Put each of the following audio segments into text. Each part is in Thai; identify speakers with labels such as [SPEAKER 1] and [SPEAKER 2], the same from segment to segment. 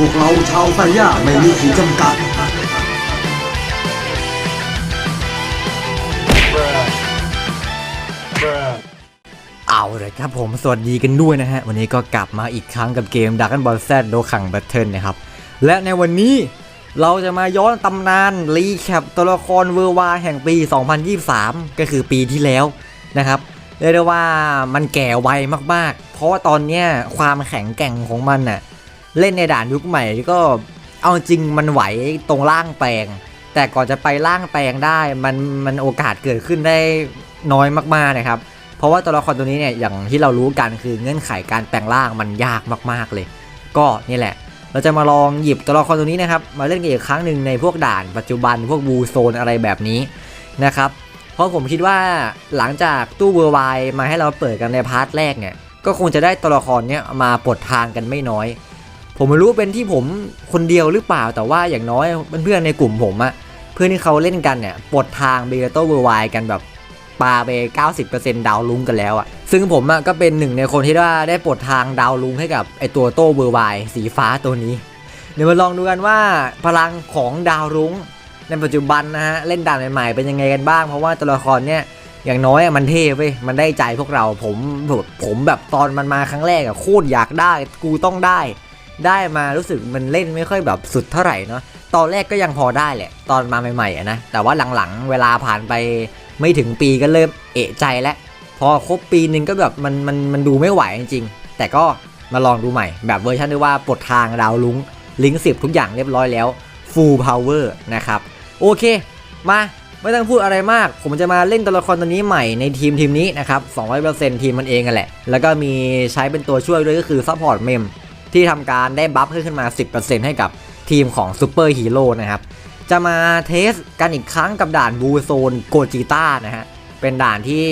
[SPEAKER 1] พวกเราชาวไซย่าไม่มีขีดจำกัด
[SPEAKER 2] เอาเลยครับผมสวัสดีกันด้วยนะฮะ วันนี้ก็กลับมาอีกครั้งกับเกม Dragon Ball Z โดขังแบทเทิลนะครับ และในวันนี้เราจะมาย้อนตำนาน รีแคปตัวละครเวอร์วาแห่งปี 2023 ก็คือปีที่แล้วนะครับเรียกได้ว่ามันแก่ไวมากๆ เพราะว่าตอนเนี้ยความแข็งแกร่งของมันน่ะ เล่นในด่านยุคใหม่ก็เอาจริงมันไหวตรงล่างแปลง แต่ก่อนจะไปล่างแปลงได้มันมันโอกาสเกิดขึ้นได้น้อยมากๆนะครับ เพราะว่าตัวละครตัวนี้เนี่ยอย่างที่เรารู้กันคือเงื่อนไขการแปลงร่างมันยากมากๆเลย ก็นี่แหละ เราจะมาลองหยิบตัวละครตัวนี้นะครับ มาเล่นกันอีกครั้งหนึ่งในพวกด่านปัจจุบันพวกบูโซนอะไรแบบนี้นะครับเพราะผมคิดว่าหลังจากตู้เวอร์ไวมาให้เราเปิดกันในพาร์ทแรกเนี่ยก็คงจะได้ตัวละครเนี้ยมาปลดทางกันไม่น้อย ผมไม่รู้เป็นที่ผมคนเดียวหรือเปล่าแต่ว่าอย่างน้อยเพื่อนๆในกลุ่มผมอะเพื่อนที่เขาเล่นกันเนี่ยปลดทางเบเกโตเวอร์ไวกันแบบปาไป 90%ดาวลุงกันแล้วอะซึ่งผมอะก็เป็นหนึ่งในคนที่ว่าได้ปลดทางดาวลุงให้กับไอตัวโตเบอร์ไวสีฟ้าตัวนี้เดี๋ยวมาลองดูกันว่าพลังของดาวรุ้งในปัจจุบันนะฮะเล่นด่านใหม่ๆเป็นยังไงกันบ้างเพราะว่าตัวละครเนี่ยอย่างน้อยมันเท่เว้ยมันได้ใจพวกเราผมผมผมแบบตอนมันมาครั้งแรกอะโคตรอยากได้กูต้องได้ ได้มารู้สึกมันเล่นไม่ค่อยแบบสุดเท่าไหร่เนาะตอนแรกก็ยังพอได้แหละ ตอนมาใหม่ๆนะแต่ว่าหลังๆ เวลาผ่านไปไม่ถึงปีก็เริ่มเอะใจแล้วพอครบปีหนึ่งก็แบบมันมันมันดูไม่ไหวจริงๆ แต่ก็มาลองดูใหม่ แบบเวอร์ชันที่ว่าปลดทางดาวลุงลิงก์สิบทุกอย่างเรียบร้อยแล้ว full power นะครับ โอเค มาไม่ต้องพูดอะไรมาก ผมจะมาเล่นตัวละครตัวนี้ใหม่ในทีมทีมนี้นะครับ 200%ทีมมันเองกันแหละ แล้วก็มีใช้เป็นตัวช่วยด้วยก็คือ support mem ที่ทำการได้บัฟขึ้นมา 10%ให้กับทีมของซูเปอร์ฮีโร่นะครับ จะมาเทสกันอีกครั้งกับด่านบูโซนโกจิต้านะฮะ เป็นด่านที่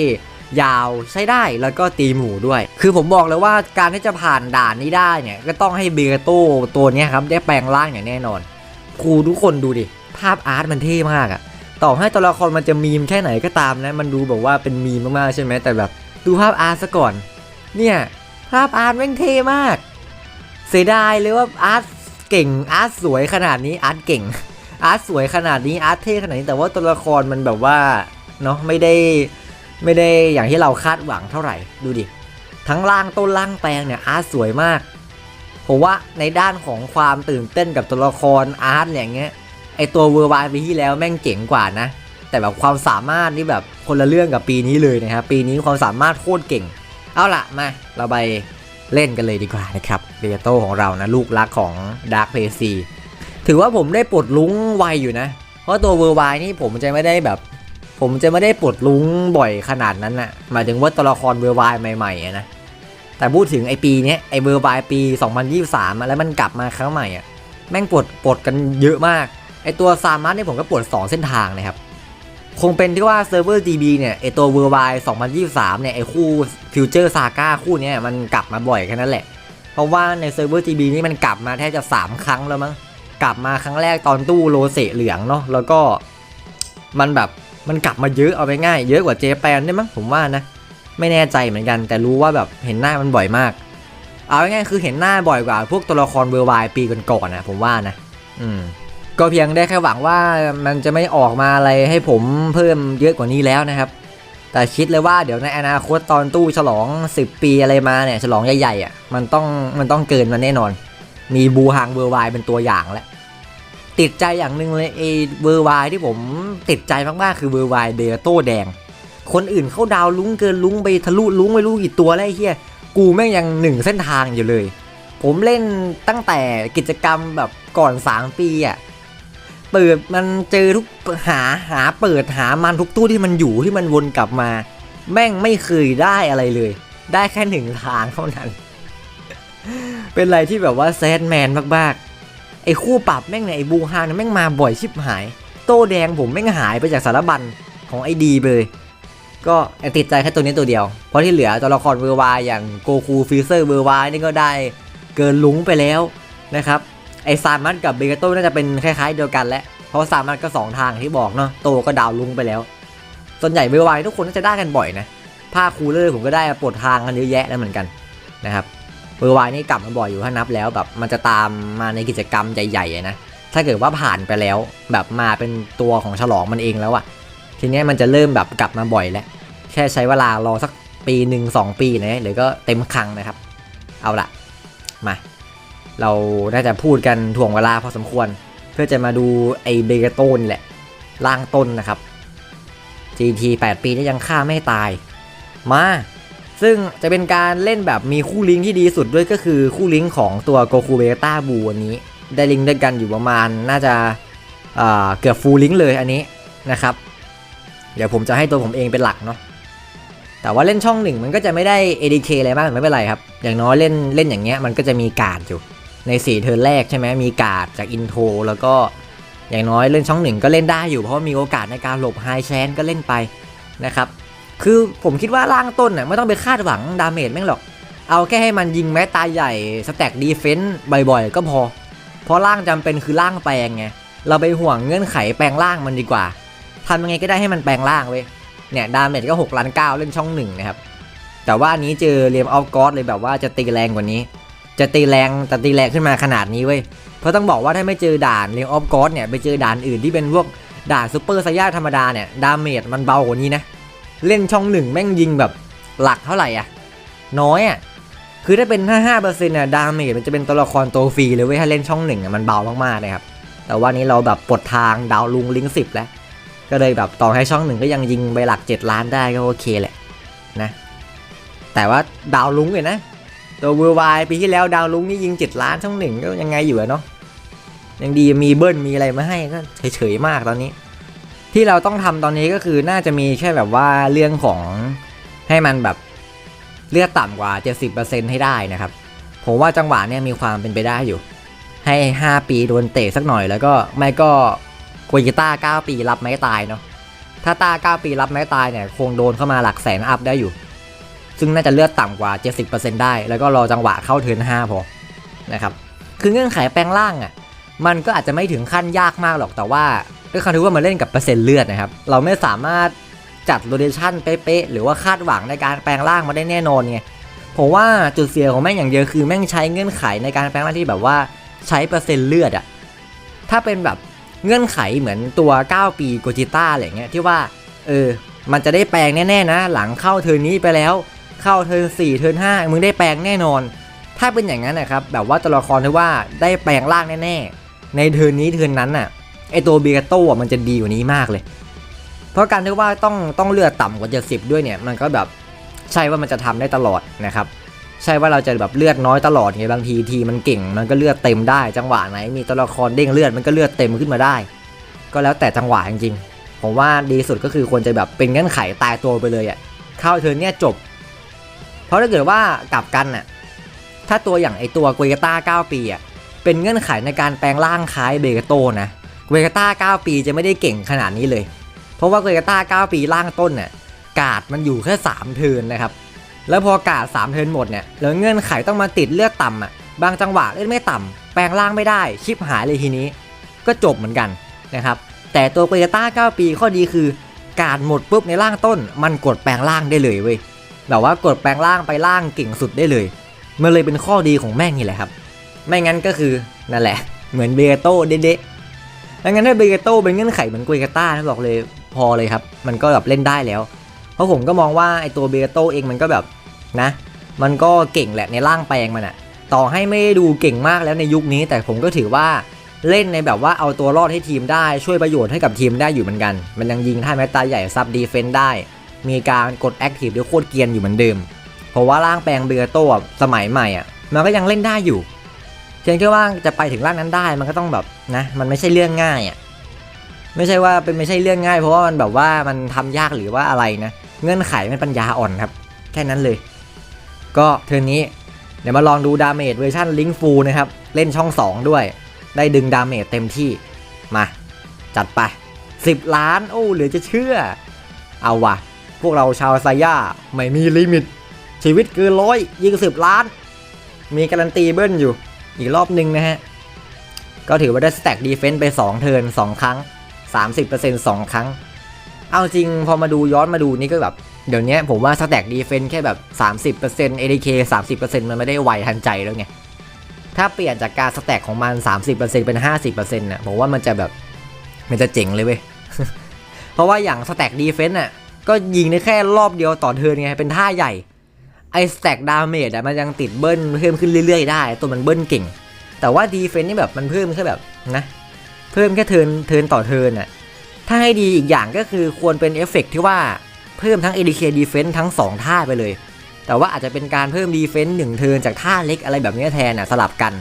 [SPEAKER 2] ยาวใช้ได้แล้วก็ตีหมู่ด้วย คือผมบอกเลยว่าการที่จะผ่านด่านนี้ได้เนี่ย ก็ต้องให้เบโต้ตัวนี้ครับ ได้แปลงร่างอย่างแน่นอน ครูทุกคนดูดิ ภาพอาร์ตมันเท่มากอะต่อให้ตัวละครมันจะมีมแค่ไหนก็ตามนะ มันดูแบบว่าเป็นมีมมากๆใช่ไหมแต่แบบ ดูภาพอาร์ตซะก่อน เนี่ย ภาพอาร์ตแม่งเท่มาก เสียดายเลยว่าอาร์ตเก่งอาร์ตสวยขนาดนี้อาร์ตเก่ง อาร์ตสวยขนาดนี้อาร์ตเท่ขนาดนี้แต่ว่าตัวละครมันแบบว่าเนาะไม่ได้ไม่ได้อย่างที่เราคาดหวังเท่าไหร่ดูดิทั้งล่างต้นล่างแปลงเนี่ยอาร์ตสวยมากผมว่าในด้านของความตื่นเต้นกับตัวละครอาร์ตเนี่ยอย่างเงี้ยไอตัวเวอร์วายปีที่แล้วแม่งเจ๋งกว่านะ แต่แบบความสามารถนี่แบบคนละเรื่องกับปีนี้เลยนะครับปีนี้ความสามารถโคตรเก่ง เอาล่ะมาเราไป เล่นกันเลยดีกว่านะครับเบโตของเรานะลูกรักของดาร์คเพซีถือว่าผมได้ปลดลุ้งไวอยู่นะ เพราะตัวเวอร์ไวนี่ผมจะไม่ได้แบบ ผมจะไม่ได้ปลดลุ้งบ่อยขนาดนั้นนะ่ะหมายถึงว่าตัวละครเวอร์ไวใหม่ๆนะแต่พูดถึงไอปีนี้ไอเวอร์ไวปี 2023อะแล้วมันกลับมาครั้งใหม่อะแม่งปลดปลดกันเยอะมากไอตัวซามัสเนี่ยผมก็ปลด2เส้นทางนะครับ คงเป็นที่ว่าเซิร์ฟเวอร์ GB เนี่ยไอตัวเวอร์ไว2023 เนี่ยไอคู่ฟิวเจอร์ซาก้าคู่เนี้ยมันกลับมาบ่อยแค่นั้นแหละ เพราะว่าในเซิร์ฟเวอร์ GB นี่มันกลับมาแทบจะ 3 ครั้งแล้วมั้ง กลับมาครั้งแรกตอนตู้โรเซเหลืองเนาะ แล้วก็มันแบบมันกลับมาเยอะเอาไปง่าย เยอะกว่าเจแปนได้มั้งผมว่านะ ไม่แน่ใจเหมือนกัน แต่รู้ว่าแบบเห็นหน้ามันบ่อยมาก เอาง่ายคือเห็นหน้าบ่อยกว่า พวกตัวละครเวอร์ไวปีก่อนๆนะผมว่านะ อืม ก็เพียงได้แค่หวังว่ามันจะไม่ออกมาอะไรให้ผมเพิ่มเยอะกว่านี้แล้วนะครับ แต่คิดเลยว่าเดี๋ยวในอนาคตตอนตู้ฉลอง 10 ปีอะไรมาเนี่ยฉลองใหญ่ๆอะมันต้องมันต้องเกินมาแน่นอน มีบูฮังเวอร์ไวเป็นตัวอย่างแล้วติดใจอย่างหนึ่งเลยเอเวอร์ไวที่ผมติดใจมากๆคือเวอร์ไวเบโต้แดง คนอื่นเข้าดาวลุ้งเกินลุ้งไปทะลุลุ้งไม่รู้กี่ตัวแล้วไอ้เฮียกูแม่งยังหนึ่งเส้นทางอยู่เลย ผมเล่นตั้งแต่กิจกรรมแบบก่อน3ปีอะ่ะ เปิดมันเจอทุกหาหาเปิดหามันทุกตู้ที่มันอยู่ที่มันวนกลับมา แม่งไม่เคยได้อะไรเลย ได้แค่หนึ่งทางเท่านั้น เป็นอะไรที่แบบว่าแซดแมนมากๆ ไอ้คู่ปรับแม่งเนี่ยไอ้บูฮานเนี่ยแม่งมาบ่อยชิบหาย โต้แดงผมแม่งหายไปจากสารบัญของไอ้ดีเลยก็ติดใจแค่ตัวนี้ตัวเดียว เพราะที่เหลือตัวละครเวอร์วายอย่างโกคูฟิเซอร์เวอร์วายนี่ก็ได้เกินลุงไปแล้วนะครับ ไอซามัสกับเบเกโต้น่าจะเป็นคล้ายๆเดียวกันแหละเพราะซามัสก็สองทางที่บอกเนาะโตก็ดาวลุงไปแล้ว ส่วนใหญ่เวอร์วายทุกคนน่าจะได้กันบ่อยนะผ้าคูลเลอร์ผมก็ได้ปลดทางกันเยอะแยะแล้วเหมือนกันนะครับเวอร์ไวนี่กลับมาบ่อยอยู่ถ้านับแล้วแบบมันจะตามมาในกิจกรรมใหญ่ๆนะถ้าเกิดว่าผ่านไปแล้ว แบบมาเป็นตัวของฉลองมันเองแล้วอะทีนี้มันจะเริ่มแบบกลับมาบ่อยแล้วแค่ใช้เวลารอสักปีหนึ่งสองปีนะหรือก็เต็มครั้งนะครับ เอาละมา เราน่าจะพูดกันถ่วงเวลาพอสมควร เพื่อจะมาดูไอเบเกโตนแหละล่างต้นนะครับ GT 8 ปีที่ยังฆ่าไม่ตาย มา ซึ่งจะเป็นการเล่นแบบมีคู่ลิงก์ที่ดีสุดด้วยก็คือคู่ลิงก์ของตัวโกคูเบต้าบูวันนี้ ได้ลิงก์ด้วยกันอยู่ประมาณน่าจะเกือบฟูลลิงเลยอันนี้นะครับ เดี๋ยวผมจะให้ตัวผมเองเป็นหลักเนาะแต่ว่าเล่นช่องหนึ่งมันก็จะไม่ได้ ADK อะไรมากไม่เป็นไรครับ อย่างน้อยเล่นเล่นอย่างเงี้ยมันก็จะมีการอยู่ ใน 4 เทิร์นแรกใช่ไหมมีการ์ดจากอินโทรแล้วก็อย่างน้อยเล่นช่องหนึ่งก็เล่นได้อยู่เพราะมีโอกาสในการหลบไฮแชนก็เล่นไปนะครับคือผมคิดว่าล่างต้นน่ะไม่ต้องไปคาดหวังดาเมจแม่งหรอก เอาแค่ให้มันยิงแม้ตาใหญ่สแต็กดีเฟนต์บ่อยๆ ก็พอ เพราะล่างจำเป็นคือล่างแปลงไงเราไปห่วงเงื่อนไขแปลงล่างมันดีกว่าทำยังไงก็ได้ให้มันแปลงล่างเว้ยเนี่ยดาเมจก็6ล้าน9เล่นช่องหนึ่งนะครับแต่ว่าอันนี้เจอเรียมออฟกอสเลยแบบว่าจะตีแรงกว่านี้ จะตีแรงแต่ตีแรงขึ้นมาขนาดนี้เว้ย เพราะต้องบอกว่าถ้าไม่เจอด่านเรียมออฟกอสเนี่ยไปเจอด่านอื่นที่เป็นพวกด่านซูเปอร์ไซย่าธรรมดาเนี่ยดาเมจมันเบากว่านี้นะ เล่นช่องหนึ่งแม่งยิงแบบหลักเท่าไหร่อะ น้อยอะ คือถ้าเป็น 55%น่ะดาเมจมันจะเป็นตัวละครตัวฟรีเลยเว้ยถ้าเล่นช่องหนึ่งอะมันเบามากๆเลยครับ แต่ว่านี้เราแบบปลดทางดาวลุงลิงสิบแล้ว ก็เลยแบบต่อให้ช่องหนึ่งก็ยังยิงไปหลัก 7 ล้านได้ก็โอเคแหละนะ แต่ว่าดาวลุงเนี่ยนะ ตัวเวอร์ไวปีที่แล้วดาวลุงนี่ยิง 7 ล้านช่องหนึ่งก็ยังไงอยู่อะเนาะยังดีมีเบิ้ลมีอะไรมาให้ก็เฉยๆมากตอนนี้ ที่เราต้องทำตอนนี้ก็คือน่าจะมีแค่แบบว่าเรื่องของให้มันแบบเลือดต่ำกว่า 70%ให้ได้นะครับ ผมว่าจังหวะเนี่ยมีความเป็นไปได้อยู่ ให้ 5 ปีโดนเตะสักหน่อยแล้วก็ไม่ก็กวยกีต้า9ปีรับไม้ตายเนาะถ้าต้า9 ปีรับไม้ตายเนี่ยคงโดนเข้ามาหลักแสนอัพได้อยู่ ซึ่งน่าจะเลือดต่ำกว่า 70%ได้ แล้วก็รอจังหวะเข้าเทิร์น5พอนะครับคือเงื่อนไขแปลงร่างอะมันก็อาจจะไม่ถึงขั้นยากมากหรอกแต่ว่าด้วยความที่ว่ามันเล่นกับเปอร์เซ็นต์เลือดนะครับเราไม่สามารถจัดโรเดชันเป๊ะๆหรือว่าคาดหวังในการแปลงร่างมาได้แน่นอนไงผมว่าจุดเสียของแม่งอย่างเดียวคือแม่งใช้เงื่อนไขในการแปลงร่างที่แบบว่าใช้เปอร์เซ็นต์เลือดอะถ้าเป็นแบบเงื่อนไขเหมือนตัว 9 ปีโกจิต้าอะไรเงี้ยที่ว่าเออมันจะได้แปลงแน่ๆนะ หลังเข้าเทิร์นนี้ไปแล้ว เข้าเทิร์น4เทิร์น5มึงได้แปลงแน่นอน ถ้าเป็นอย่างนั้นนะครับแบบว่าตัวละครที่ว่าได้แปลงร่างแน่ๆ ในเทิร์นนี้เทิร์นนั้นน่ะไอตัวเบียโต้มันจะดีกว่านี้มากเลย เพราะการที่ว่าต้องต้องเลือดต่ำกว่าเจะสิบด้วยเนี่ยมันก็แบบใช่ว่ามันจะทำได้ตลอดนะครับใช่ว่าเราจะแบบเลือดน้อยตลอดไงบางทีทีมันเก่งมันก็เลือดเต็มได้ จังหวะไหนมีตัวละครเด้งเลือดมันก็เลือดเต็มขึ้นมาได้ ก็แล้วแต่จังหวะจริงๆผมว่าดีสุดก็คือควรจะแบบเป็นเงื่อนไขตายตัวไปเลยอะ่ะเข้าเทิร์นเนี่ยจบ เพราะถ้าเกิดว่ากลับกันน่ะ ถ้าตัวอย่างไอตัวเกวต้า9 ปีอะ เป็นเงื่อนไขในการแปลงร่างคล้ายเบเกโตนะเวกาต้า9 ปีจะไม่ได้เก่งขนาดนี้เลย เพราะว่าเวกาต้า9 ปีร่างต้นเนี่ยกาดมันอยู่แค่3เทินนะครับ แล้วพอกาด3เทินหมดเนี่ย แล้วเงื่อนไขต้องมาติดเลือดต่ำอะ บางจังหวะเล่นไม่ต่ำแปลงร่างไม่ได้ชิปหายเลยทีนี้ ก็จบเหมือนกันนะครับ แต่ตัวเวกาต้า9 ปีข้อดีคือ กาดหมดปุ๊บในร่างต้น มันกดแปลงร่างได้เลยเว้ย แบบว่ากดแปลงร่างไปร่างเก่งสุดได้เลย มันเลยเป็นข้อดีของแม่งนี่แหละครับ ไม่งั้นก็คือนั่นแหละ เหมือนเบโต้เด๊ะๆดังนั้นถ้าเบโต้เป็นเงื่อนไขเหมือนกุยกาต้านะบอกเลยพอเลยครับ มันก็แบบเล่นได้แล้ว เพราะผมก็มองว่าไอตัวเบโต้เองมันก็แบบนะ มันก็เก่งแหละในร่างแปลงมันอะต่อให้ไม่ได้ดูเก่งมากแล้วในยุคนี้ แต่ผมก็ถือว่าเล่นในแบบว่าเอาตัวรอดให้ทีมได้ช่วยประโยชน์ให้กับทีมได้อยู่เหมือนกัน มันยังยิงท่าแมตตาใหญ่ซับดีเฟนต์ได้ มีการกดแอคทีฟด้วยโคตรเกียนอยู่เหมือนเดิม เพราะว่าร่างแปลงเบโตะสมัยใหม่อะมันก็ยังเล่นได้อยู่เพียงแค่ว่าจะไปถึงร่างนั้นได้มันก็ต้องแบบนะ มันไม่ใช่เรื่องง่ายอะไม่ใช่ว่าเป็นไม่ใช่เรื่องง่าย เพราะว่ามันแบบว่ามันทำยากหรือว่าอะไรนะเงื่อนไขมันปัญญาอ่อนครับ แค่นั้นเลย ก็เทอร์นนี้เดี๋ยวมาลองดูดาเมจเวอร์ชันลิงฟูนะครับ เล่นช่อง 2 ด้วย ได้ดึงดาเมจเต็มที่มา จัดไป 10 ล้าน โอ้เหลือจะเชื่อ เอาว่ะ พวกเราชาวไซย่าไม่มีลิมิต ชีวิตเกินร้อยยิงสิบล้าน มีการันตีเบิ้ลอยู่อีกรอบหนึ่งนะฮะ ก็ถือว่าได้สแต็กดีเฟนต์ไป 2 เทิร์น2 ครั้ง 30% 2 ครั้ง เอาจริงพอมาดูย้อนมาดูนี่ก็แบบ เดี๋ยวนี้ผมว่าสแต็กดีเฟนต์แค่แบบ 30% ADK 30%มันไม่ได้ไวทันใจแล้วไง ถ้าเปลี่ยนจากการสแต็กของมัน 30%เป็น50%น่ะผมว่ามันจะแบบ มันจะเจ๋งเลยเว้ย เพราะว่าอย่างสแต็กดีเฟนต์น่ะ ก็ยิงได้แค่รอบเดียวต่อเทิร์นไง เป็นท่าใหญ่ ไอสแต็กดาเมจอะมันยังติดเบิ้ลเพิ่มขึ้นเรื่อยๆได้ ตัวมันเบิ้ลเก่ง แต่ว่าดีเฟนต์นี่แบบมันเพิ่มแค่แบบนะ เพิ่มแค่เทิร์นเทิร์นต่อเทิร์นอะถ้าให้ดีอีกอย่างก็คือควรเป็นเอฟเฟกต์ที่ว่าเพิ่มทั้ง ADK Defense ทั้ง 2 ท่าไปเลย แต่ว่าอาจจะเป็นการเพิ่ม Defense 1เทิร์นจากท่าเล็กอะไรแบบนี้แทนน่ะสลับกัน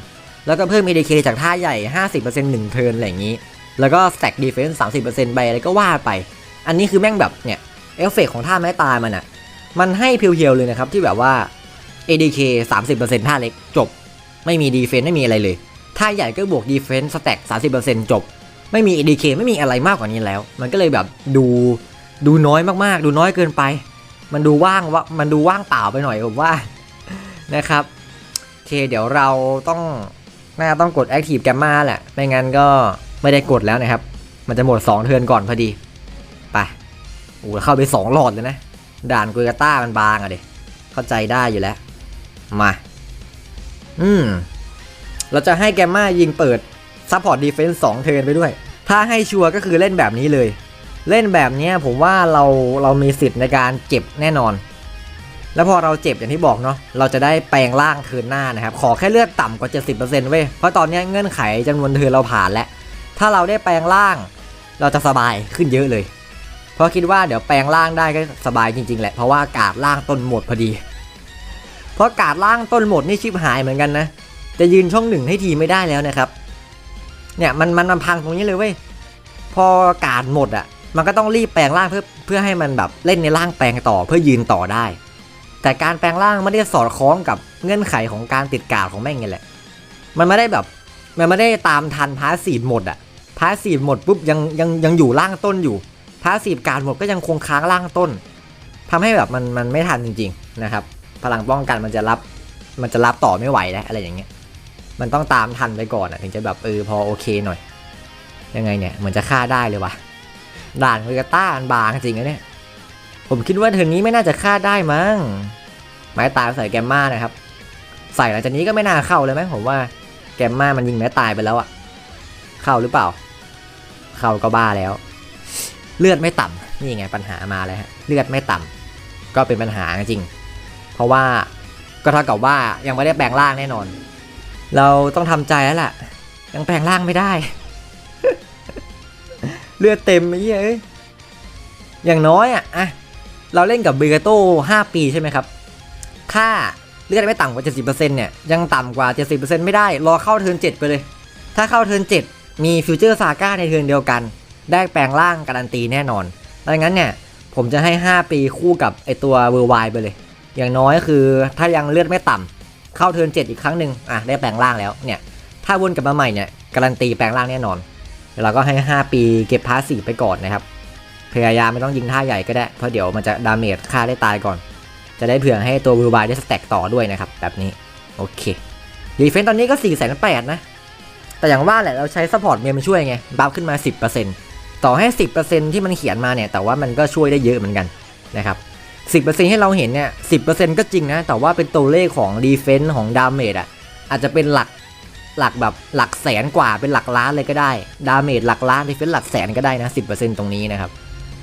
[SPEAKER 2] แล้วก็เพิ่ม ADK จากท่าใหญ่ 50% 1เทิร์นอะไรอย่างนี้ แล้วก็ Stack Defense 30%ไปอะไรก็ว่าไป อันนี้คือแม่งแบบเนี่ย เอฟเฟกต์ของท่าไม้ตายมันอะมันให้เพียวๆเลยนะครับที่แบบว่า ADK 30%ท่าเล็กจบ ไม่มี Defense ไม่มีอะไรเลย ท่าใหญ่ก็บวก Defense Stack 30%จบ ไม่มี ADK ไม่มีอะไรมากกว่านี้แล้ว มันก็เลยแบบดูดูน้อยมากๆ ดูน้อยเกินไป มันดูว่างว่ามันดูว่างเปล่าไปหน่อยผมว่านะครับโอเคเดี๋ยวเราต้องน่าต้องกด Active Gamma แหละ ไม่งั้นก็ไม่ได้กดแล้วนะครับ มันจะหมด 2 เทิร์นก่อนพอดี ไป โอ้เข้าไป2หลอดเลยนะ ด่านกุยกาต้ามันบางอะเด็เข้าใจได้อยู่แล้ว มา อืม เราจะให้แกมมายิงเปิดซัพพอร์ตดีเฟนส์สองเทิร์นไปด้วย ถ้าให้ชัวร์ก็คือเล่นแบบนี้เลย เล่นแบบเนี้ยผมว่าเราเรามีสิทธิ์ในการเจ็บแน่นอน แล้วพอเราเจ็บอย่างที่บอกเนาะ เราจะได้แปลงร่างเทิร์นหน้านะครับ ขอแค่เลือดต่ำกว่า 70%เว้ย เพราะตอนนี้เงื่อนไขจำนวนเทิร์นเราผ่านแล้ว ถ้าเราได้แปลงร่าง เราจะสบายขึ้นเยอะเลย เพราะคิดว่าเดี๋ยวแปลงร่างได้ก็สบายจริงๆแหละเพราะว่ากาดร่างต้นหมดพอดี เพราะกาดร่างต้นหมดนี่ชิบหายเหมือนกันนะจะยืนช่องหนึ่งให้ทีไม่ได้แล้วนะครับ เนี่ยมันมันมันพังตรงนี้เลยเว้ยพอกาดหมดอะ มันก็ต้องรีบแปลงร่างเพื่อเพื่อให้มันแบบเล่นในร่างแปลงต่อเพื่อยืนต่อได้ แต่การแปลงร่างไม่ได้สอดคล้องกับเงื่อนไขของการติดกาดของแม่งไงแหละ มันไม่ได้แบบมันไม่ได้ตามทันพาสีหมดอะพาสีหมดปุ๊บยังยังยังอยู่ร่างต้นอยู่ พาสีการหมดก็ยังคงค้างร่างต้นทำให้แบบมันมันไม่ทันจริงๆนะครับ พลังป้องกันมันจะรับมันจะรับต่อไม่ไหวแล้วอะไรอย่างเงี้ย มันต้องตามทันไปก่อนอะถึงจะแบบเออพอโอเคหน่อย ยังไงเนี่ยเหมือนจะฆ่าได้เลยวะด่านเวกาต้าอันบางจริงนะเนี่ย ผมคิดว่าเทอร์นนี้ไม่น่าจะฆ่าได้มั้ง ไม้ตายใส่แกมมานะครับ ใส่หลังจากนี้ก็ไม่น่าเข้าเลยไหมผมว่าแกมมามันยิงแม้ตายไปแล้วอะเข้าหรือเปล่า เข้าก็บ้าแล้ว เลือดไม่ต่ำนี่ไงปัญหามาเลยฮะเลือดไม่ต่ำก็เป็นปัญหาจริง เพราะว่าก็เท่ากับว่ายังไม่ได้แปลงร่างแน่นอน เราต้องทำใจแล้วล่ะ ยังแปลงร่างไม่ได้ เลือดเต็มไอ้เหี้ยเอ้ยอย่างน้อยอะอะเราเล่นกับเบเกโต้5ปีใช่ไหมครับค่าเลือดไม่ต่ำกว่า 70%เนี่ยยังต่ำกว่า 70%ไม่ได้ รอเข้าเทิร์น7ไปเลย ถ้าเข้าเทิร์น7มีฟิวเจอร์ซาก้าในเทิร์นเดียวกัน ได้แปลงร่างการันตีแน่นอน ดังนั้นเนี่ยผมจะให้ 5 ปีคู่กับไอตัวเวอร์ไวไปเลย อย่างน้อยคือถ้ายังเลือดไม่ต่ำเข้าเทิร์นเจ็ดอีกครั้งหนึ่งอะได้แปลงร่างแล้วเนี่ยถ้าวนกลับมาใหม่เนี่ยการันตีแปลงร่างแน่นอนเราก็ให้ 5 ปีเก็บพาสีไปก่อนนะครับพยายามไม่ต้องยิงท่าใหญ่ก็ได้เพราะเดี๋ยวมันจะดาเมจฆ่าได้ตายก่อน จะได้เผื่อให้ตัววิวบายได้สแต็กต่อด้วยนะครับ แบบนี้ โอเคดีเฟนต์ตอนนี้ก็4ี่แสนแปดนะ แต่อย่างว่าแหละเราใช้ซัพพอร์ตเมมช่วยไง บัฟขึ้นมา 10% ต่อให้ 10%ที่มันเขียนมาเนี่ย แต่ว่ามันก็ช่วยได้เยอะเหมือนกันนะครับ10%ให้เราเห็นเนี่ย 10%ก็จริงนะ แต่ว่าเป็นตัวเลขของดีเฟนส์ของดาเมจอะ อาจจะเป็นหลักหลักแบบหลักแสนกว่าเป็นหลักล้านเลยก็ได้ ดาเมจหลักล้านดีเฟนส์หลักแสนก็ได้นะ 10%ตรงนี้นะครับ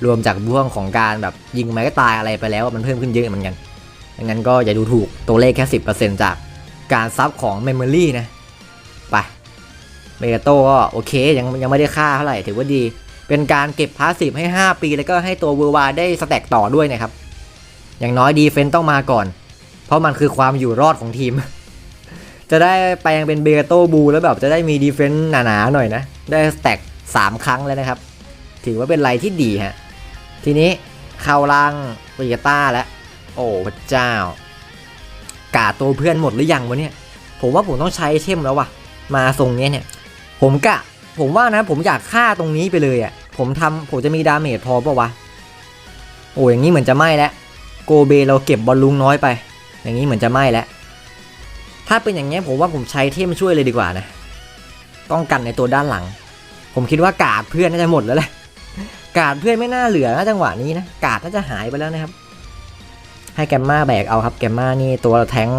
[SPEAKER 2] รวมจากบ่วงของการแบบยิงไม้ก็ตายอะไรไปแล้วมันเพิ่มขึ้นเยอะเหมือนกัน ดังนั้นก็อย่าดูถูกตัวเลขแค่ 10%จากการซับของเมมโมรีนะ ไป เมกาโต้ก็โอเคยังยังไม่ได้ค่าเท่าไหร่ถือว่าดี เป็นการเก็บพาสซีฟให้ 5 ปี แล้วก็ให้ตัวเวอร์วาได้สแต็กต่อด้วยนะครับ อย่างน้อยดีเฟนต์ต้องมาก่อน เพราะมันคือความอยู่รอดของทีม จะได้แปลงเป็นเบโต้บูแล้วแบบจะได้มีดีเฟนต์หนาๆหน่อยนะ ได้สแต็ก3 ครั้งแล้วนะครับ ถือว่าเป็นไรที่ดีฮะ ทีนี้เข้าล่างเบต้าแล้ว โอ้พระเจ้ากาตัวเพื่อนหมดหรือยังวะเนี่ย ผมว่าผมต้องใช้เทมแล้ววะมาทรงเนี้ยเนี่ย ผมกะ ผมว่านะผมอยากฆ่าตรงนี้ไปเลยอะ่ะ ผมทำผมจะมีดาเมจพอปะวะ โอ้อย่างนี้เหมือนจะไม้แล้วโกเบเราเก็บบอลลุงน้อยไป อย่างนี้เหมือนจะไม้แล้วถ้าเป็นอย่างเงี้ผมว่าผมใช้เทมช่วยเลยดีกว่านะป้องกันในตัวด้านหลัง ผมคิดว่ากาดเพื่อนน่าจะหมดแล้วแหละกาดเพื่อนไม่น่าเหลือนะจังหวะนี้นะกาดน่าจะหายไปแล้วนะครับ ให้แกมมาแบกเอาครับแกมมานี่ตัวแทง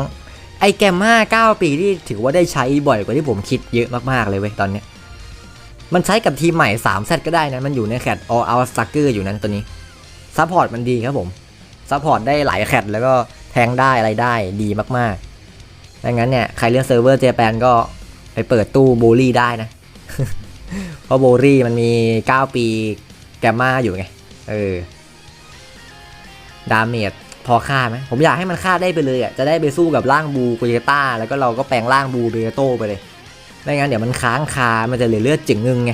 [SPEAKER 2] ไอแกมมา9ปีที่ถือว่าได้ใช้บ่อยกว่าที่ผมคิดเยอะมากๆเลยเว้ยตอนเนี้ย มันใช้กับทีมใหม่3เซตก็ได้นะ มันอยู่ในแคต all out sucker อยู่นั้นตัวนี้ซัพพอร์ตมันดีครับผมซัพพอร์ตได้หลายแคตแล้วก็แทงได้อะไรได้ดีมากๆดังนั้นเนี่ย ใครเล่นเซิร์ฟเวอร์เจแปนก็ไปเปิดตู้โบลี่ได้นะ เพราะโบลี่มันมี 9 ปีแกมมาอยู่ไง เออ ดาเมจพอฆ่าไหมผมอยากให้มันฆ่าได้ไปเลยอะ จะได้ไปสู้กับร่างบูโกเยต้า แล้วก็เราก็แปลงร่างบูเบโต้ไปเลย ไม่งั้นเดี๋ยวมันค้างคา มันจะเหลือเลือดจึงงึงไง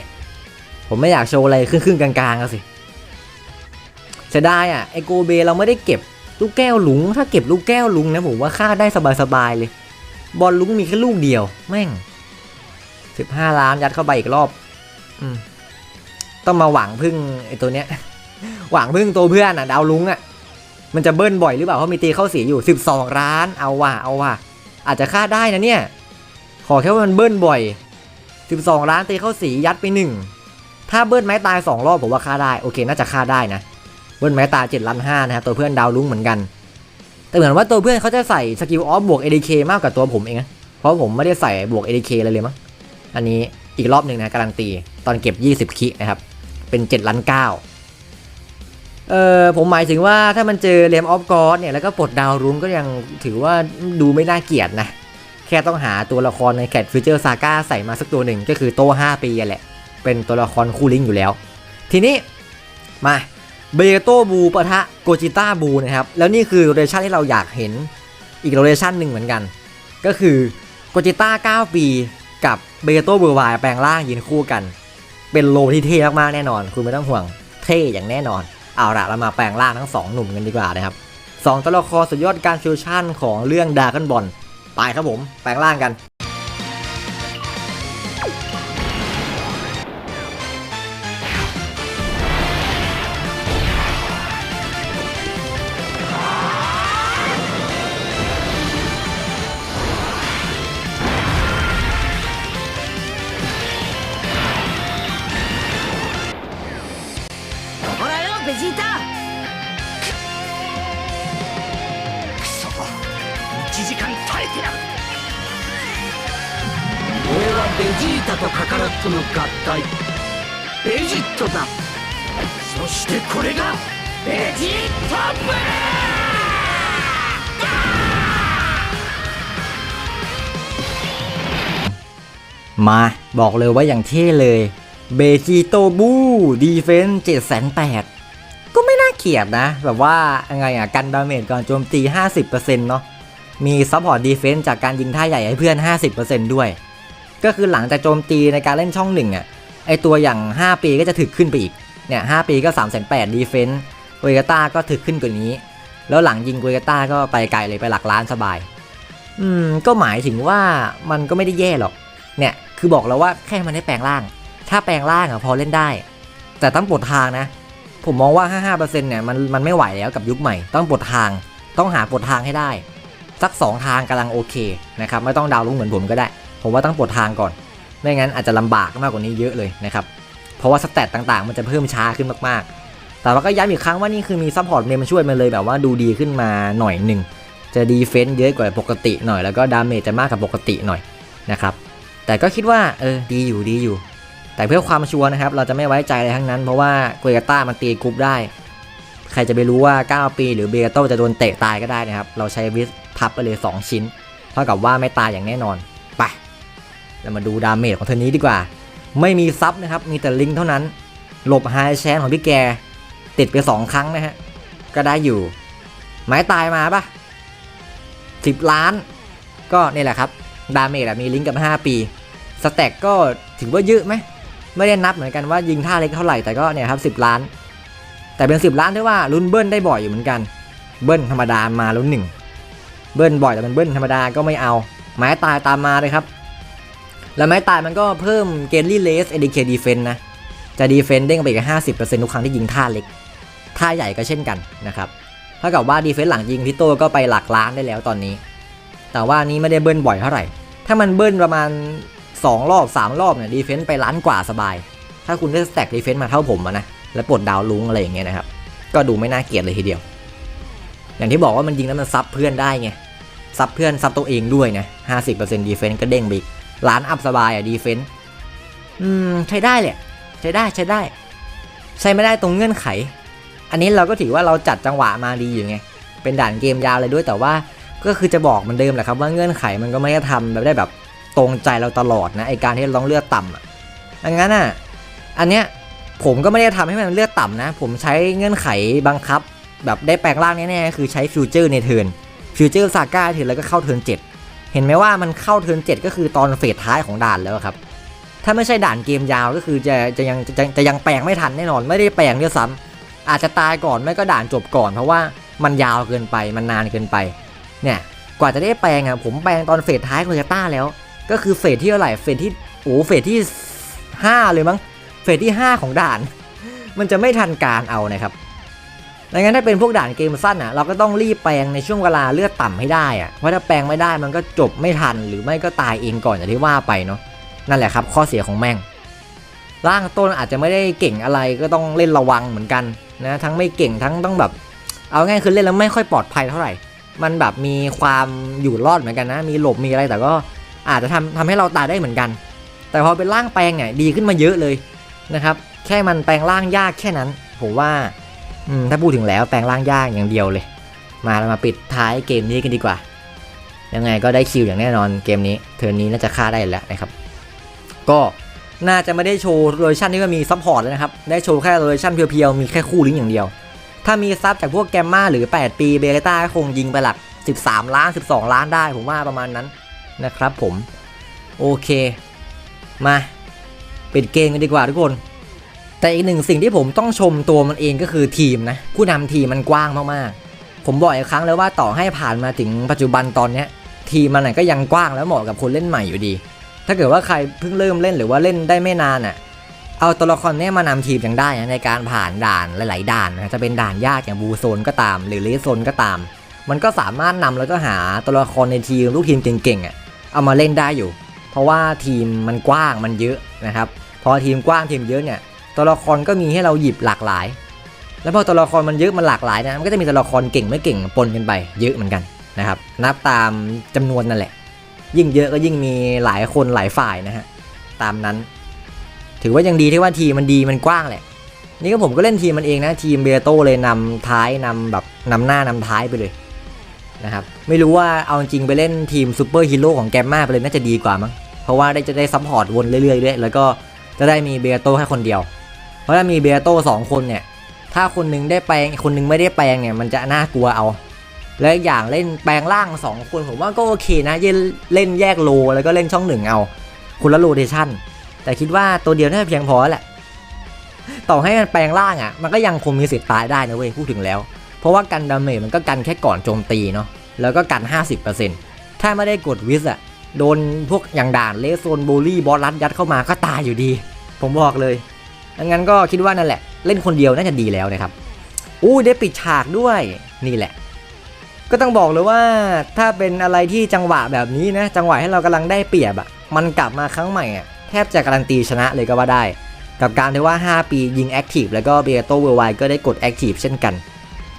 [SPEAKER 2] ผมไม่อยากโชว์อะไรครึ่งๆกลางๆก็สิเสียดายอะไอโกเบเราไม่ได้เก็บลูกแก้วลุง ถ้าเก็บลูกแก้วลุงนะผมว่าฆ่าได้สบายๆเลย บอลลุงมีแค่ลูกเดียว แม่งสิบห้าล้านยัดเข้าไปอีกรอบ อืมต้องมาหวังพึ่งไอตัวเนี้ย หวังพึ่งตัวเพื่อนอะ ดาวลุงอะ มันจะเบิ้ลบ่อยหรือเปล่าเพราะมีตีเข้าเสียอยู่12ล้าน เอาว่ะเอาว่ะอาจจะฆ่าได้นะเนี่ย อแค่ว่ามันเบิ้ลบ่อย 12 ล้านตีเข้าสียัดไปหนึ่งถ้าเบิ้ลไม้ตาย 2 รอบผมว่าฆ่าได้โอเคน่าจะฆ่าได้นะ เบิ้ลไม้ตาย7ล้าน5นะครับตัวเพื่อนดาวลุ้งเหมือนกัน แต่เหมือนว่าตัวเพื่อนเขาจะใส่สกิลออฟบวก ADK มากกว่าตัวผมเองนะเพราะผมไม่ได้ใส่บวก ADK เลยเลยมั้งอันนี้อีกรอบหนึ่งนะการันตีตอนเก็บ 20 คินะครับเป็น7ล้าน9เออผมหมายถึงว่าถ้ามันเจอเลมออฟกอร์เนี่ยแล้วก็ปลดดาวรุ้งก็ยังถือว่าดูไม่น่าเกลียดนะ ค่ต้องหาตัวละครในแคทฟิเจอร์ซาก้าใส่มาสักตัวหนึ่งก็คือโต5ปีแหละ เป็นตัวละครคู่ลิงอยู่แล้ว ทีนี้มาเบโตบูปะทะโกจิต้าบูนะครับ แล้วนี่คือโรเดชันที่เราอยากเห็นอีกโรเดชันหนึ่งเหมือนกัน ก็คือโกจิต้า9 ปีกับเบโตบูวายแปลงร่างยืนคู่กัน เป็นโลที่เท่มากๆแน่นอน คุณไม่ต้องห่วงเท่อย่างแน่นอน เอาละเรามาแปลงร่างทั้งสองหนุ่มกันดีกว่านะครับสองตัวละครสุดยอดการฟิวชั่นของเรื่องดาร์กันบอล ไปครับผม แปลงร่างกัน บอกเลยว่าอย่างเท่เลยเบจิโตบูดีเฟนส์เจ็ดแสนแปดก็ไม่น่าเกลียดนะ แบบว่าไงอะ กันดาเมจก่อนโจมตี 50%เนาะมีซัพพอร์ตดีเฟนส์จากการยิงท่าใหญ่ให้เพื่อน 50%ด้วย ก็คือหลังจากโจมตีในการเล่นช่องหนึ่งอะ ไอตัวอย่าง 5 ปีก็จะถึกขึ้นไปอีก เนี่ย5ปีก็3 8 0 0 0ดีเฟนส์โกเยต้าก็ถึกขึ้นกว่านี้ แล้วหลังยิงโกเยต้าก็ไปไกลเลยไปหลักล้านสบาย อืมก็หมายถึงว่ามันก็ไม่ได้แย่หรอก เนี่ย คือบอกแล้วว่าแค่มันได้แปลงร่าง ถ้าแปลงร่างอะพอเล่นได้ แต่ต้องปลดทางนะ ผมมองว่า 55%เนี่ยมันมันไม่ไหวแล้วกับยุคใหม่ ต้องปลดทาง ต้องหาปลดทางให้ได้ สัก 2 ทางกำลังโอเคนะครับไม่ต้องดาวลุงเหมือนผมก็ได้ ผมว่าต้องปลดทางก่อน ไม่งั้นอาจจะลำบากมากกว่านี้เยอะเลยนะครับ เพราะว่าสเตตต่างๆ มันจะเพิ่มช้าขึ้นมากๆ แต่ว่าก็ย้ำอีกครั้งว่านี่คือมีซัพพอร์ตเมนมช่วยมันเลยแบบว่าดูดีขึ้นมาหน่อยหนึ่งจะดีเฟนต์เยอะกว่าปกติหน่อยแล้วก็ดาเมจจะมากกว่าปกติหน่อยนะครับ แต่ก็คิดว่าเออดีอยู่ดีอยู่ แต่เพื่อความชัวร์นะครับ เราจะไม่ไว้ใจอะไรทั้งนั้น เพราะว่าเกยต้ามันตีกรุ๊ปได้ ใครจะไปรู้ว่า 9 ปี หรือเบโตจะโดนเตะตายก็ได้นะครับ เราใช้วิสพับไปเลย 2 ชิ้น เท่ากับว่าไม่ตายอย่างแน่นอน ไป เรามาดูดาเมจของเธอนี้ดีกว่า ไม่มีซับนะครับ มีแต่ลิงเท่านั้น หลบไฮแชนของพี่แก ติดไป 2 ครั้งนะฮะ ก็ได้อยู่ ไม้ตายมาปะ10 ล้าน ก็นี่แหละครับ ดาเมจมีลิงก์กับ 5 ปี สแต็กก็ถือว่าเยอะไหมไม่ได้นับเหมือนกันว่ายิงท่าเล็กเท่าไหร่แต่ก็เนี่ยครับ10ล้าน แต่เป็น 10 ล้านที่ว่าลุ้นเบิ้ลได้บ่อยอยู่เหมือนกัน เบิ้ลธรรมดามาลุ้นหนึ่งเบิ้ลบ่อยแต่เป็นเบิ้ลธรรมดาก็ไม่เอา ไม้ตายตามมาเลยครับ แล้วไม้ตายมันก็เพิ่มเกนลี่เลสเอดีเคดีเฟนนะจะดีเฟนเด้งไปอีกห้าสิบเปอร์เซ็นต์ทุกครั้งที่ยิงท่าเล็ก ท่าใหญ่ก็เช่นกันนะครับเท่ากับว่าดีเฟนส์หลังยิงพี่โตก็ไปหลักล้านได้แล้วตอนนี้ แต่ว่านี้ไม่ได้เบิ้ลบ่อยเท่าไหร่ ถ้ามันเบิ้ลประมาณ 2 รอบ 3 รอบเนี่ยดีเฟนส์ไปล้านกว่าสบาย ถ้าคุณได้สแต็กดีเฟนส์มาเท่าผมนะแล้วปลดดาวลุงอะไรอย่างเงี้ยนะครับ ก็ดูไม่น่าเกลียดเลยทีเดียว อย่างที่บอกว่ามันยิงแล้วมันซับเพื่อนได้ไงซับเพื่อนซับตัวเองด้วยนะ50%ดีเฟนซ์ก็เด้งไปอีกล้านอัพสบายอะดีเฟนซ์อืมใช้ได้แหละใช้ได้ใช้ได้ ใช้ไม่ได้ตรงเงื่อนไข อันนี้เราก็ถือว่าเราจัดจังหวะมาดีอยู่ไง เป็นด่านเกมยาวเลยด้วยแต่ว่าก็คือจะบอกเหมือนเดิมแหละครับว่าเงื่อนไขมันก็ไม่ได้ทำแบบได้แบบ ตรงใจเราตลอดนะไอการที่เราต้องเลือดต่ำอะดังนั้นอะอันเนี้ยผมก็ไม่ได้ทำให้มันเลือดต่ำนะ ผมใช้เงื่อนไขบังคับ แบบได้แปลงร่างแน่ๆคือใช้ฟิวเจอร์ในเทิร์นฟิวเจอร์ซาก้าเทิร์นแล้วก็เข้าเทิร์นเจ็ดเห็นไหมว่ามันเข้าเทิร์นเจ็ดก็คือตอนเฟสท้ายของด่านแล้วครับ ถ้าไม่ใช่ด่านเกมยาวก็คือจะจะยังจะจะยังแปลงไม่ทันแน่นอน ไม่ได้แปลงด้วยซ้ำอาจจะตายก่อนไม่ก็ด่านจบก่อน เพราะว่ามันยาวเกินไปมันนานเกินไป เนี่ยกว่าจะได้แปลงอะผมแปลงตอนเฟสท้ายของเจต้าแล้ว ก็คือเฟสที่เท่าไหร่เฟสที่โอ้เฟสที่ 5 เลยมั้งเฟสที่ 5 ของด่าน มันจะไม่ทันการเอานะครับดังนั้นถ้าเป็นพวกด่านเกมสั้นอะเราก็ต้องรีบแปลงในช่วงเวลาเลือดต่ำให้ได้อะเพราะถ้าแปลงไม่ได้มันก็จบไม่ทันหรือไม่ก็ตายเองก่อนอย่างที่ว่าไปเนาะนั่นแหละครับ ข้อเสียของแม่ง ร่างต้นอาจจะไม่ได้เก่งอะไรก็ต้องเล่นระวังเหมือนกันนะทั้งไม่เก่งทั้งต้องแบบ เอาง่ายคือเล่นแล้วไม่ค่อยปลอดภัยเท่าไหร่ มันแบบมีความอยู่รอดเหมือนกันนะ มีหลบมีอะไรแต่ก็ อาจจะทำทำให้เราตายได้เหมือนกัน แต่พอเป็นร่างแปลงเนี่ยดีขึ้นมาเยอะเลยนะครับ แค่มันแปลงร่างยากแค่นั้น ผมว่าอถ้าพูดถึงแล้วแปลงร่างยากอย่างเดียวเลย มาเรามาปิดท้ายเกมนี้กันดีกว่า ยังไงก็ได้คิวอย่างแน่นอนเกมนี้ เทิร์นี้น่าจะฆ่าได้แล้วนะครับ ก็น่าจะไม่ได้โชว์โรชั่นที่ว่ามีซัพพอร์ตแล้วนะครับ ได้โชว์แค่โรชั่นเพียวๆ มีแค่คู่ลิงก์อย่างเดียว ถ้ามีซับจากพวกแกมมาหรือ 8 ปีเบต้าคงยิงไปหลัก 13 ล้าน 12 ล้านได้ ผมว่าประมาณนั้น นะครับผม โอเค มาปิดเกมกันดีกว่าทุกคน แต่อีกหนึ่งสิ่งที่ผมต้องชมตัวมันเองก็คือทีมนะ ผู้นำทีมมันกว้างมากๆ ผมบอกอีกครั้งแล้วว่าต่อให้ผ่านมาถึงปัจจุบันตอนเนี้ย ทีมมันนก็ยังกว้างแล้วเหมาะกับคนเล่นใหม่อยู่ดี ถ้าเกิดว่าใครเพิ่งเริ่มเล่นหรือว่าเล่นได้ไม่นานอะเอาตัวละครนี้มานำทีมยังได้นะในการผ่านด่านหลาย ๆ ด่านนะจะเป็นด่านยากอย่างบูโซนก็ตาม หรือเลสโซนก็ตาม มันก็สามารถนำแล้วก็หาตัวละครในทีมลูกทีมเก่งๆอะ เอามาเล่นได้อยู่ เพราะว่าทีมมันกว้างมันเยอะนะครับ พอทีมกว้างทีมเยอะเนี่ยตัวละครก็มีให้เราหยิบหลากหลาย แล้วพอตัวละครมันเยอะมันหลากหลายนะมันก็จะมีตัวละครเก่งไม่เก่งปนกันไป เยอะเหมือนกันนะครับ นับตามจำนวนนั่นแหละ ยิ่งเยอะก็ยิ่งมีหลายคนหลายฝ่ายนะฮะตามนั้น ถือว่ายังดีที่ว่าทีมมันดีมันกว้างแหละ นี่ก็ผมก็เล่นทีมมันเองนะทีมเบโตเลยนำท้ายนำแบบนำหน้านำท้ายไปเลย นะครับไม่รู้ว่าเอาจริงไปเล่นทีมซูเปอร์ฮีโร่ของแกมมาไปเลยน่าจะดีกว่ามั้งเพราะว่าได้จะได้ซัพพอร์ตวนเรื่อยๆด้วยแล้วก็จะได้มีเบโตแค่คนเดียว เพราะถ้ามีเบโตสองคนเนี่ยถ้าคนหนึงได้แปลงคนหนึงไม่ได้แปลงเนี่ยมันจะน่ากลัวเอา และอีกอย่างเล่นแปลงร่างสองคนผมว่าก็โอเคนะเล่นเล่นแยกโลแล้วก็เล่นช่องหนึ่งเอาคนละโลเทชันแต่คิดว่าตัวเดียวน่าจะเพียงพอแหละ ต่อให้มันแปลงร่างอะ มันก็ยังคงมีสิทธิ์ตายได้นะเว้ยพูดถึงแล้ว เพราะว่ากันดาเมจมันก็กันแค่ก่อนโจมตีเนาะแล้วก็กัน 50%ถ้าไม่ได้กดวิสอะโดนพวกอย่างด่านเลสโซนบูลลี่บอสรัดยัดเข้ามาก็ตายอยู่ดี ผมบอกเลยดังนั้นก็คิดว่านั่นแหละ เล่นคนเดียวน่าจะดีแล้วนะครับอู้ได้ปิดฉากด้วยนี่แหละ ก็ต้องบอกเลยว่าถ้าเป็นอะไรที่จังหวะแบบนี้นะ จังหวะให้เรากำลังได้เปรียบอะมันกลับมาครั้งใหม่อะแทบจะการันตีชนะเลยก็ว่าได้ กับการที่ว่า 5 ปียิงแอคทีฟแล้วก็เบียโตเวอร์ไวก็ได้กดแอคทีฟเช่นกัน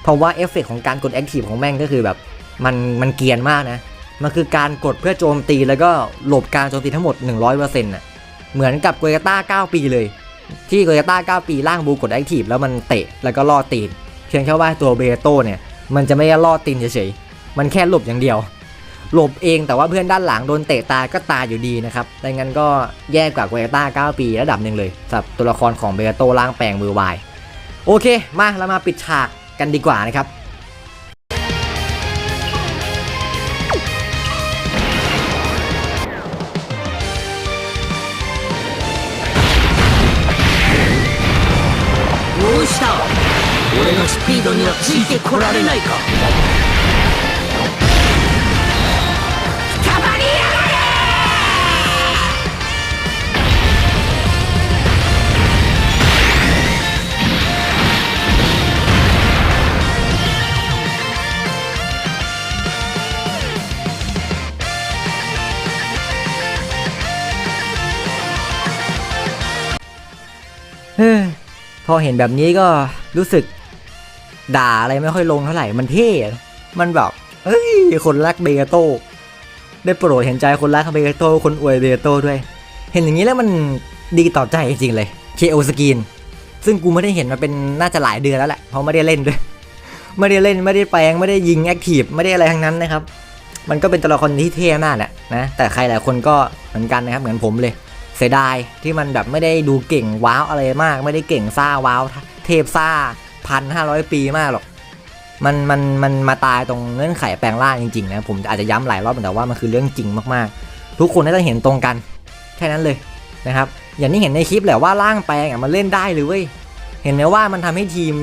[SPEAKER 2] เพราะว่าเอฟเฟกของการกดแอคทีฟของแม่งก็คือแบบมันมันเกียนมากนะ มันคือการกดเพื่อโจมตีแล้วก็หลบการโจมตีทั้งหมด 100%น่ะเหมือนกับโกยต้า 9 ปีเลย ที่โกยต้า 9 ปีล่างบูกดแอคทีฟแล้วมันเตะแล้วก็ล่อตีน เพียงแค่ว่าตัวเบโตเนี่ย มันจะไม่ได้ล่อตีนเฉยๆ มันแค่หลบอย่างเดียว หลบเองแต่ว่าเพื่อนด้านหลังโดนเตะตายก็ตายอยู่ดีนะครับดังนั้นก็แย่กว่าเวต้า 9 ปีระดับหนึ่งเลยสำหรับตัวละครของเบโตล่างแปลงมือวายโอเค มาเรามาปิดฉาก กันดีกว่านะครับ
[SPEAKER 3] どうした俺のスピードにはついてこられないか
[SPEAKER 2] ฮ้พอเห็นแบบนี้ก็รู้สึกด่าอะไรไม่ค่อยลงเท่าไหร่ มันเท่ มันแบบ เฮ้ย คนรักเบโตได้โปรดเห็นใจคนรักเบโตคนอวยเบโตด้วย เห็นอย่างนี้แล้วมันดีต่อใจจริงเลย KO สกิน ซึ่งกูไม่ได้เห็นมาเป็นน่าจะหลายเดือนแล้วแหละ เพราะไม่ได้เล่นด้วย ไม่ได้เล่น ไม่ได้แปลง ไม่ได้ยิงแอคทีฟ ไม่ได้อะไรทั้งนั้นนะครับ มันก็เป็นตัวละครที่เท่มากแหละนะ แต่ใครหลายคนก็เหมือนกันนะครับ เหมือนผมเลย สียดายที่มันแบบไม่ได้ดูเก่งว้าวอะไรมาก ไม่ได้เก่งซ่าว้าวเทพซ่าพันห้าร้อยปีมากหรอกมันมันมันมาตายตรงเงื่อนไขแปลงร่างจริงๆนะผมอาจจะย้ำหลายรอบแต่ว่ามันคือเรื่องจริงมากๆ ทุกคนน่าจะเห็นตรงกัน แค่นั้นเลยนะครับอย่างที่เห็นในคลิปแหละว่าร่างแปลงอะมันเล่นได้เลยเว้ยเห็นไหมว่ามันทำให้ทีม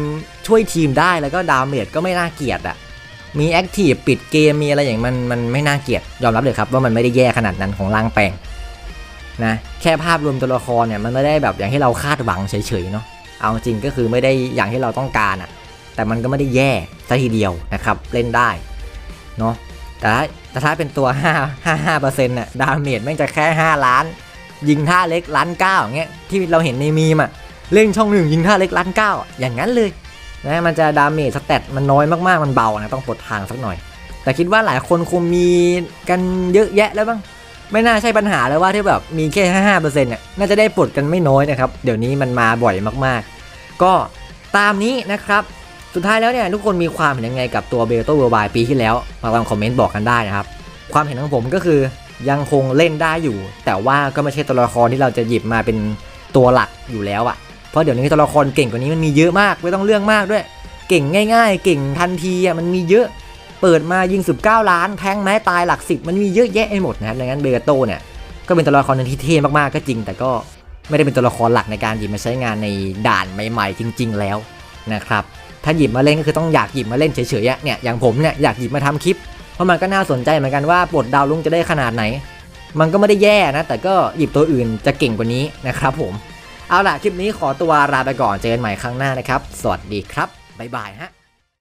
[SPEAKER 2] ช่วยทีมได้แล้วก็ดาเมจก็ไม่น่าเกลียดอะมีแอคทีฟปิดเกมมีอะไรอย่างมันมันไม่น่าเกลียดยอมรับเลยครับว่ามันไม่ได้แย่ขนาดนั้นของร่างแปลง นะแค่ภาพรวมตัวละครเนี่ยมันไม่ได้แบบอย่างที่เราคาดหวังเฉยๆเนาะเอาจริงก็คือไม่ได้อย่างที่เราต้องการอะแต่มันก็ไม่ได้แย่ซะทีเดียวนะครับเล่นได้เนาะแต่ถ้าแต่ถ้าเป็นตัว 5 5 5เปอร์เซ็นต์น่ะดาเมจแม่งจะแค่ 5 ล้าน ยิงท่าเล็กล้านเก้าอย่างเงี้ยที่เราเห็นในมีมอะเล่นช่องหนึ่งยิงท่าเล็กล้านเก้าอย่างนั้นเลยนะมันจะดาเมจสเตตมันน้อยมากๆมันเบานะต้องปลดทางสักหน่อย แต่คิดว่าหลายคนคงมีกันเยอะแยะแล้วบ้าง ไม่น่าใช่ปัญหาเลยว่าที่แบบมีแค่ห้าเปอร์เซ็นต์เนี่ยน่าจะได้ปลดกันไม่น้อยนะครับ เดี๋ยวนี้มันมาบ่อยมากๆ ก็ตามนี้นะครับ สุดท้ายแล้วเนี่ยทุกคนมีความเห็นยังไงกับตัวเบลโตเวอร์บายปีที่แล้ว มาลองคอมเมนต์บอกกันได้นะครับ ความเห็นของผมก็คือยังคงเล่นได้อยู่ แต่ว่าก็ไม่ใช่ตัวละครที่เราจะหยิบมาเป็นตัวหลักอยู่แล้วอะ่ะเพราะเดี๋ยวนี้ตัวละครเก่งกว่านี้มันมีเยอะมากไม่ต้องเรื่องมากด้วย เก่งง่าย ๆ เก่งทันทีอะมันมีเยอะ เปิดมายิง 19 ล้าน แทงแม้ตายหลักสิบมันมีเยอะแยะไปหมดนะครับดังนั้นเบโตเนี่ยก็เป็นตัวละครหนึงที่เท่มากๆก็จริง แต่ก็ไม่ได้เป็นตัวละครหลักในการหยิบมาใช้งานในด่านใหม่ ๆ จริง ๆ แล้วนะครับถ้าหยิบมาเล่นก็คือต้องอยากหยิบมาเล่นเฉยๆเนี่ยอย่างผมเนี่ยอยากหยิบมาทำคลิป เพราะมันก็น่าสนใจเหมือนกันว่าปลดดาวลุงจะได้ขนาดไหน มันก็ไม่ได้แย่นะ แต่ก็หยิบตัวอื่นจะเก่งกว่านี้นะครับผมเอาล่ะคลิปนี้ขอตัวลาไปก่อนเจอกันใหม่ครั้งหน้านะครับ สวัสดีครับบ๊ายบายฮะ